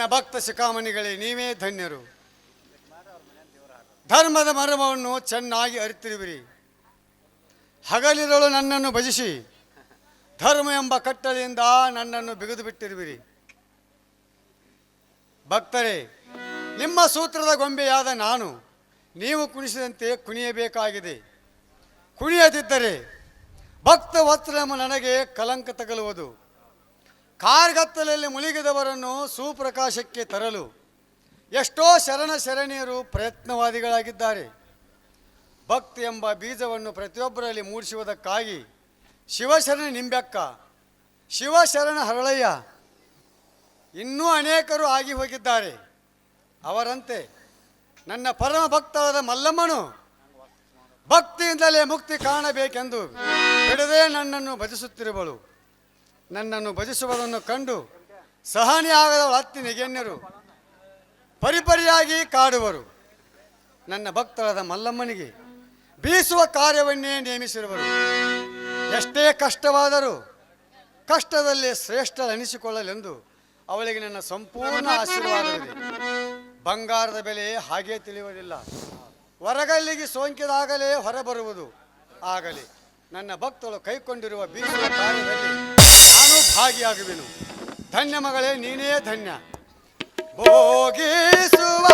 ನನ್ನ ಭಕ್ತ ಶಿಖಾಮಣಿಗಳೇ, ನೀವೇ ಧನ್ಯರು. ಧರ್ಮದ ಮರ್ಮವನ್ನು ಚೆನ್ನಾಗಿ ಅರಿತಿರುವಿರಿ. ಹಗಲಿರಲು ನನ್ನನ್ನು ಭಜಿಸಿ, ಧರ್ಮ ಎಂಬ ಕಟ್ಟಳೆಯಿಂದ ನನ್ನನ್ನು ಬಿಗಿದು ಬಿಟ್ಟಿರುವಿರಿ ಭಕ್ತರೇ, ನಿಮ್ಮ ಸೂತ್ರದ ಗೊಂಬೆಯಾದ ನಾನು, ನೀವು ಕುಣಿಸಿದಂತೆ ಕುಣಿಯಬೇಕಾಗಿದೆ. ಕುಣಿಯದಿದ್ದರೆ ಭಕ್ತ ವಸ್ತ್ರ ನನಗೆ ಕಲಂಕ ತಗಲುವುದು. ಕಾರ್ಗತ್ತಲಲ್ಲಿ ಮುಳುಗಿದವರನ್ನು ಸುಪ್ರಕಾಶಕ್ಕೆ ತರಲು ಎಷ್ಟೋ ಶರಣ ಶರಣೀಯರು ಪ್ರಯತ್ನವಾದಿಗಳಾಗಿದ್ದಾರೆ. ಭಕ್ತಿ ಎಂಬ ಬೀಜವನ್ನು ಪ್ರತಿಯೊಬ್ಬರಲ್ಲಿ ಮೂಡಿಸುವುದಕ್ಕಾಗಿ ಶಿವಶರಣ ನಿಂಬೆಕ್ಕ, ಶಿವಶರಣ ಹರಳಯ್ಯ ಇನ್ನೂ ಅನೇಕರು ಆಗಿ ಹೋಗಿದ್ದಾರೆ. ಅವರಂತೆ ನನ್ನ ಪರಮ ಭಕ್ತರಾದ ಮಲ್ಲಮ್ಮನು ಭಕ್ತಿಯಿಂದಲೇ ಮುಕ್ತಿ ಕಾಣಬೇಕೆಂದು ಬಿಡದೆ ನನ್ನನ್ನು ಭಜಿಸುತ್ತಿರುವಳು. ನನ್ನನ್ನು ಭಜಿಸುವುದನ್ನು ಕಂಡು ಸಹನೆಯಾಗದವಳು ಹತ್ತಿ ನೆಗೆನ್ಯರು ಪರಿಪರಿಯಾಗಿ ಕಾಡುವರು. ನನ್ನ ಭಕ್ತರಾದ ಮಲ್ಲಮ್ಮನಿಗೆ ಬೀಸುವ ಕಾರ್ಯವನ್ನೇ ನೇಮಿಸಿರುವರು. ಎಷ್ಟೇ ಕಷ್ಟವಾದರೂ ಕಷ್ಟದಲ್ಲಿ ಶ್ರೇಷ್ಠ ಅನಿಸಿಕೊಳ್ಳಲೆಂದು ಅವಳಿಗೆ ನನ್ನ ಸಂಪೂರ್ಣ ಆಶೀರ್ವಾದವಿದೆ. ಬಂಗಾರದ ಬೆಲೆ ಹಾಗೇ ತಿಳಿಯುವುದಿಲ್ಲ. ಹೊರಗಲ್ಲಿಗೆ ಸೋಂಕಿದಾಗಲೇ ಹೊರಬರುವುದು ಆಗಲಿ. ನನ್ನ ಭಕ್ತರು ಕೈಕೊಂಡಿರುವ ಬೀಸುವ ಕಾರ್ಯದಲ್ಲಿ ಭಾಗಿಯಾಗುವೆನು ಧನ್ಯ ಮಗಳೇ ನೀನೇ ಧನ್ಯ. ಭೋಗಿಸುವ